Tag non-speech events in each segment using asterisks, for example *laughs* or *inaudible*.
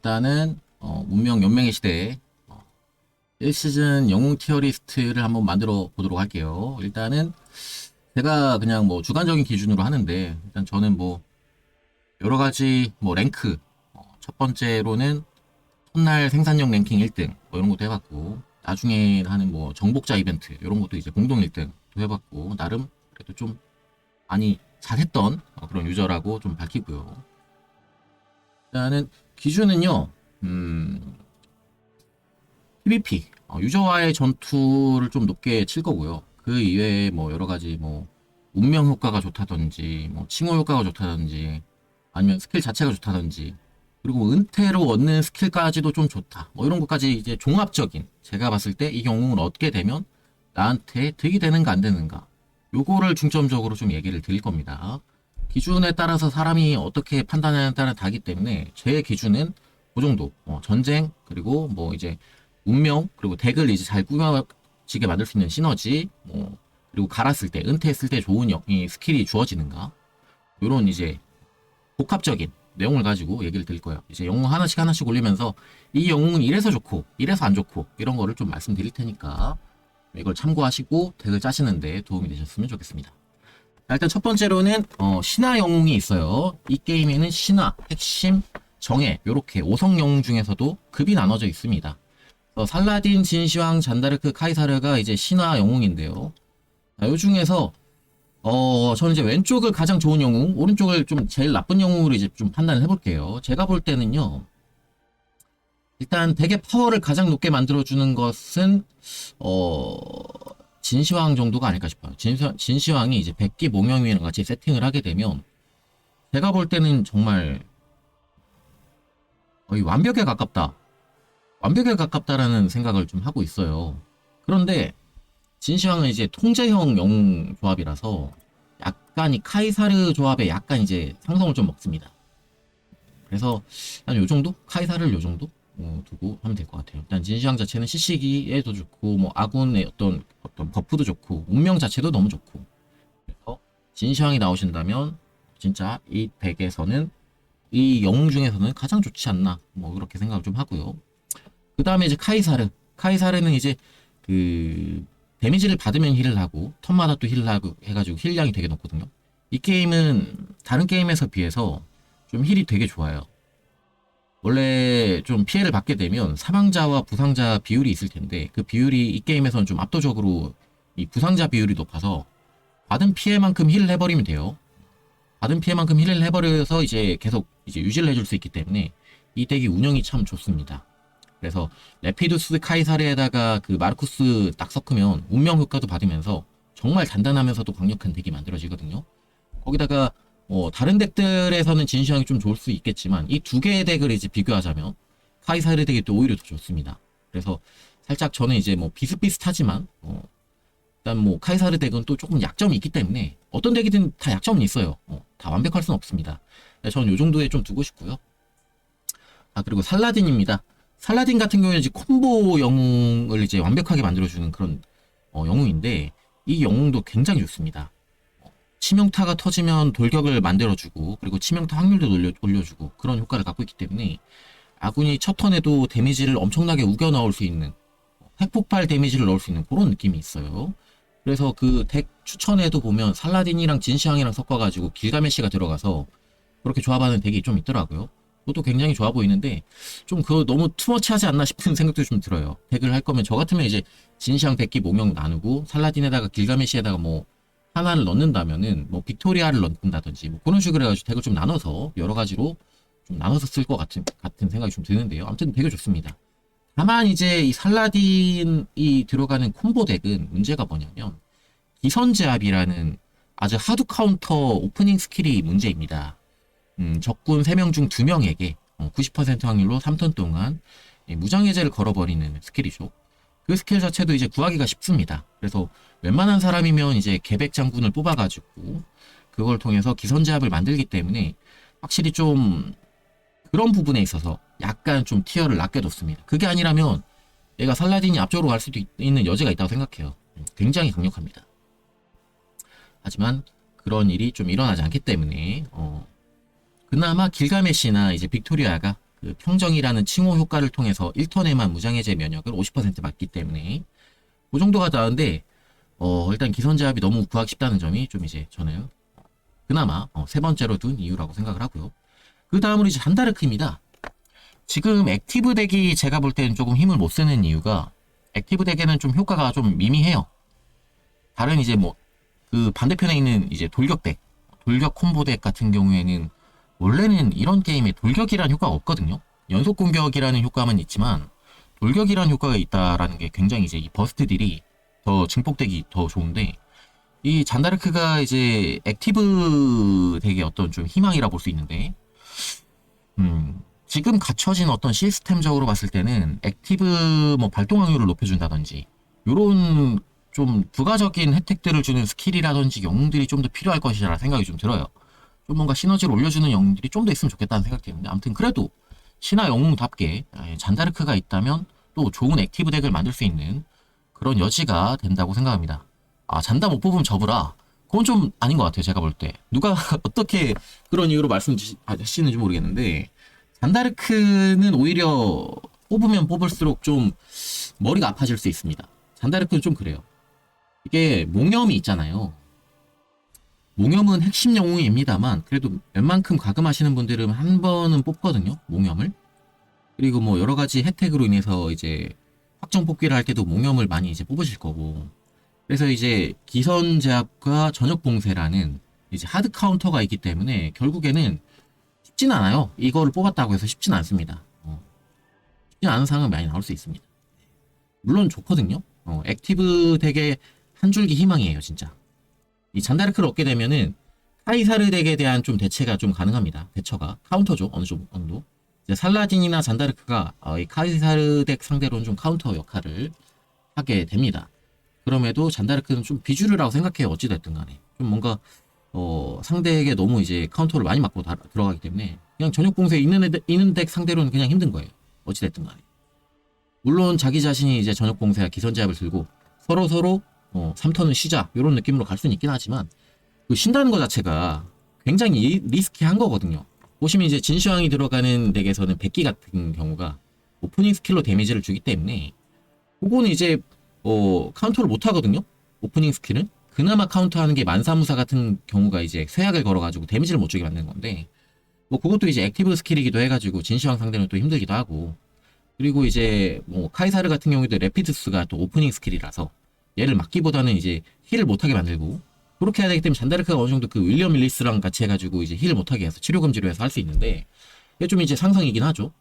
일단은 어, 문명 연맹의 시대 어, 1시즌 영웅 티어리스트를 한번 만들어 보도록 할게요. 일단은 제가 그냥 뭐 주관적인 기준으로 하는데 일단 저는 뭐 여러 가지 뭐 랭크 어, 첫 번째로는 첫날 생산력 랭킹 1등 뭐 이런 것도 해봤고 나중에 하는 뭐 정복자 이벤트 이런 것도 이제 공동 1등도 해봤고 나름 그래도 좀 많이 잘했던 어, 그런 유저라고 좀 밝히고요. 일단은 기준은요, 음, PVP, 어, 유저와의 전투를 좀 높게 칠 거고요. 그 이외에 뭐 여러 가지 뭐 운명 효과가 좋다든지, 뭐 칭호 효과가 좋다든지, 아니면 스킬 자체가 좋다든지, 그리고 뭐 은퇴로 얻는 스킬까지도 좀 좋다. 뭐 이런 것까지 이제 종합적인 제가 봤을 때이 영웅을 얻게 되면 나한테 득이 되는가 안 되는가 요거를 중점적으로 좀 얘기를 드릴 겁니다. 기준에 따라서 사람이 어떻게 판단하느냐에 따라 다르기 때문에 제 기준은 그 정도 어, 전쟁 그리고 뭐 이제 운명 그리고 덱을 이제 잘 꾸며지게 만들 수 있는 시너지 뭐 그리고 갈았을 때 은퇴했을 때 좋은 영, 이 스킬이 주어지는가 요런 이제 복합적인 내용을 가지고 얘기를 드릴 거예요. 이제 영웅 하나씩 하나씩 올리면서 이 영웅은 이래서 좋고 이래서 안 좋고 이런 거를 좀 말씀드릴 테니까 이걸 참고하시고 덱을 짜시는데 도움이 되셨으면 좋겠습니다. 자, 일단 첫 번째로는 어, 신화 영웅이 있어요. 이 게임에는 신화, 핵심, 정예 요렇게 5성 영웅 중에서도 급이 나눠져 있습니다. 어, 살라딘, 진시황, 잔다르크, 카이사르가 이제 신화 영웅인데요. 자, 요 중에서 어, 저는 이제 왼쪽을 가장 좋은 영웅, 오른쪽을 좀 제일 나쁜 영웅으로 이제 좀 판단을 해볼게요. 제가 볼 때는요, 일단 덱의 파워를 가장 높게 만들어주는 것은, 어, 진시황 정도가 아닐까 싶어요. 진시, 진시황이 이제 백기 몽영이랑 같이 세팅을 하게 되면, 제가 볼 때는 정말, 거의 완벽에 가깝다. 완벽에 가깝다라는 생각을 좀 하고 있어요. 그런데, 진시황은 이제 통제형 영웅 조합이라서 약간 이 카이사르 조합에 약간 이제 상성을 좀 먹습니다. 그래서 한 요 정도? 카이사르를 요 정도? 어, 두고 하면 될 것 같아요. 일단 진시황 자체는 시시기에도 좋고 뭐 아군의 어떤 어떤 버프도 좋고 운명 자체도 너무 좋고 그래서 진시황이 나오신다면 진짜 이 덱에서는 이 영웅 중에서는 가장 좋지 않나 뭐 그렇게 생각을 좀 하고요. 그 다음에 이제 카이사르 카이사르는 이제 그 데미지를 받으면 힐을 하고 턴마다 또 힐을 하고 해가지고 힐량이 되게 높거든요. 이 게임은 다른 게임에서 비해서 좀 힐이 되게 좋아요. 원래 좀 피해를 받게 되면 사망자와 부상자 비율이 있을 텐데 그 비율이 이 게임에서는 좀 압도적으로 이 부상자 비율이 높아서 받은 피해만큼 힐을 해버리면 돼요. 받은 피해만큼 힐을 해버려서 이제 계속 이제 유지를 해줄 수 있기 때문에 이 덱이 운영이 참 좋습니다. 그래서 레피두스 카이사르에다가 그 마르쿠스 딱 섞으면 운명 효과도 받으면서 정말 단단하면서도 강력한 덱이 만들어지거든요. 거기다가 뭐 다른 덱들에서는 진시황이 좀 좋을 수 있겠지만 이 두 개의 덱을 이제 비교하자면 카이사르 덱이 또 오히려 더 좋습니다. 그래서 살짝 저는 이제 뭐 비슷비슷하지만 어 일단 뭐 카이사르 덱은 또 조금 약점이 있기 때문에 어떤 덱이든 다 약점은 있어요. 어, 다 완벽할 수는 없습니다. 저는 요 정도에 좀 두고 싶고요. 아 그리고 살라딘입니다. 살라딘 같은 경우에는 이제 콤보 영웅을 이제 완벽하게 만들어주는 그런 어, 영웅인데 이 영웅도 굉장히 좋습니다. 어, 치명타가 터지면 돌격을 만들어주고 그리고 치명타 확률도 올려, 올려주고 그런 효과를 갖고 있기 때문에 아군이 첫 턴에도 데미지를 엄청나게 우겨 넣을 수 있는 핵폭발 데미지를 넣을 수 있는 그런 느낌이 있어요. 그래서 그 덱 추천에도 보면 살라딘이랑 진시황이랑 섞어가지고 길가메시가 들어가서 그렇게 조합하는 덱이 좀 있더라고요. 그것도 굉장히 좋아 보이는데 좀 그거 너무 투머치하지 않나 싶은 *laughs* 생각도 좀 들어요. 덱을 할 거면 저 같으면 이제 진시황 백기 모명 나누고 살라딘에다가 길가메시에다가 뭐 하나를 넣는다면은 뭐 빅토리아를 넣는다든지 뭐 그런 식으로 해가지고 덱을 좀 나눠서 여러 가지로 좀 나눠서 쓸 것 같은 같은 생각이 좀 드는데요. 아무튼 되게 좋습니다. 다만 이제 이 살라딘이 들어가는 콤보 덱은 문제가 뭐냐면 기선제압이라는 아주 하드 카운터 오프닝 스킬이 문제입니다. 음, 적군 3명 중 2명에게 90% 확률로 3턴 동안 이 무장해제를 걸어버리는 스킬이죠. 그 스킬 자체도 이제 구하기가 쉽습니다. 그래서 웬만한 사람이면 이제 계백 장군을 뽑아가지고 그걸 통해서 기선제압을 만들기 때문에 확실히 좀 그런 부분에 있어서 약간 좀 티어를 낮게 뒀습니다. 그게 아니라면 얘가 살라딘이 앞쪽으로 갈 수도 있, 는 여지가 있다고 생각해요. 음, 굉장히 강력합니다. 하지만 그런 일이 좀 일어나지 않기 때문에 어, 그나마 길가메시나 이제 빅토리아가 그 평정이라는 칭호 효과를 통해서 1턴에만 무장해제 면역을 50% 맞기 때문에 그 정도가 나은데 어 일단 기선제압이 너무 구하기 쉽다는 점이 좀 이제 저는 그나마 어, 세 번째로 둔 이유라고 생각을 하고요. 그 다음으로 이제 잔다르크입니다. 지금 액티브 덱이 제가 볼 때는 조금 힘을 못 쓰는 이유가 액티브 덱에는 좀 효과가 좀 미미해요. 다른 이제 뭐 그 반대편에 있는 이제 돌격 덱, 돌격 콤보 덱 같은 경우에는 원래는 이런 게임에 돌격이라는 효과가 없거든요. 연속 공격이라는 효과만 있지만 돌격이라는 효과가 있다라는 게 굉장히 이제 이 버스트 딜이 더 증폭되기 더 좋은데 이 잔다르크가 이제 액티브 덱의 어떤 좀 희망이라 볼 수 있는데 음 지금 갖춰진 어떤 시스템적으로 봤을 때는 액티브 뭐 발동 확률을 높여준다든지 요런 좀 부가적인 혜택들을 주는 스킬이라든지 영웅들이 좀 더 필요할 것이라 생각이 좀 들어요. 좀 뭔가 시너지를 올려주는 영웅들이 좀 더 있으면 좋겠다는 생각이 드는데 아무튼 그래도 신화 영웅답게 예, 잔다르크가 있다면 또 좋은 액티브 덱을 만들 수 있는 그런 여지가 된다고 생각합니다. 아 잔다 못 뽑으면 접으라. 그건 좀 아닌 것 같아요. 제가 볼 때 누가 *laughs* 어떻게 그런 이유로 말씀하시는지 모르겠는데 잔다르크는 오히려 뽑으면 뽑을수록 좀 머리가 아파질 수 있습니다. 잔다르크는 좀 그래요. 이게 몽염이 있잖아요. 몽염은 핵심 영웅입니다만 그래도 웬만큼 가금하시는 분들은 한 번은 뽑거든요. 몽염을. 그리고 뭐 여러 가지 혜택으로 인해서 이제 확정 뽑기를 할 때도 몽염을 많이 이제 뽑으실 거고. 그래서 이제 기선 제압과 전역 봉쇄라는 이제 하드 카운터가 있기 때문에 결국에는 쉽진 않아요. 이거를 뽑았다고 해서 쉽진 않습니다. 어. 쉽지 않은 상황이 많이 나올 수 있습니다. 물론 좋거든요. 어, 액티브 덱의 한 줄기 희망이에요, 진짜. 이 잔다르크를 얻게 되면은 카이사르 덱에 대한 좀 대체가 좀 가능합니다. 대처가 카운터죠, 어느 정도. 이제 살라딘이나 잔다르크가 어, 이 카이사르 덱 상대로는 좀 카운터 역할을 하게 됩니다. 그럼에도 잔다르크는 좀 비주류라고 생각해요, 어찌됐든 간에. 좀 뭔가 어, 상대에게 너무 이제 카운터를 많이 맞고 다- 들어가기 때문에 그냥 전역 봉쇄 있는 애들, 있는 덱 상대로는 그냥 힘든 거예요. 어찌됐든 간에. 물론 자기 자신이 이제 전역 봉쇄와 기선 제압을 들고 서로 서로 어, 3턴은 쉬자 이런 느낌으로 갈 수는 있긴 하지만 그 쉰다는 것 자체가 굉장히 리- 리스키한 거거든요. 보시면 이제 진시황이 들어가는 덱에서는 백기 같은 경우가 오프닝 스킬로 데미지를 주기 때문에 그거는 이제 어, 카운터를 못 하거든요. 오프닝 스킬은 그나마 카운터하는 게 만사무사 같은 경우가 이제 쇠약을 걸어가지고 데미지를 못 주게 만드는 건데 뭐 그것도 이제 액티브 스킬이기도 해가지고 진시황 상대는 또 힘들기도 하고 그리고 이제 뭐 카이사르 같은 경우에도 레피드스가 또 오프닝 스킬이라서 얘를 막기보다는 이제 힐을 못하게 만들고 그렇게 해야 되기 때문에 잔다르크가 어느 정도 그 윌리엄 밀리스랑 같이 해가지고 이제 힐을 못하게 해서 치료 금지로 해서 할 수 있는데 이게 좀 이제 상성이긴 하죠.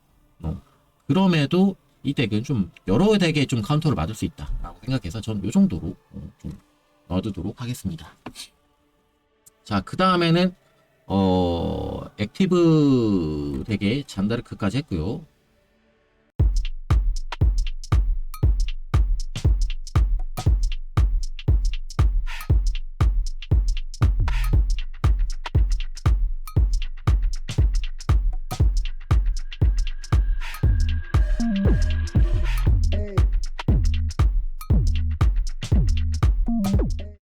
어. 그럼에도 이 덱은 좀 여러 덱에 좀 카운터를 맞을 수 있다라고 생각해서 전요 정도로 어, 좀 넣어두도록 하겠습니다. 자, 그 다음에는 어 액티브 덱에 잔다르크까지 했고요.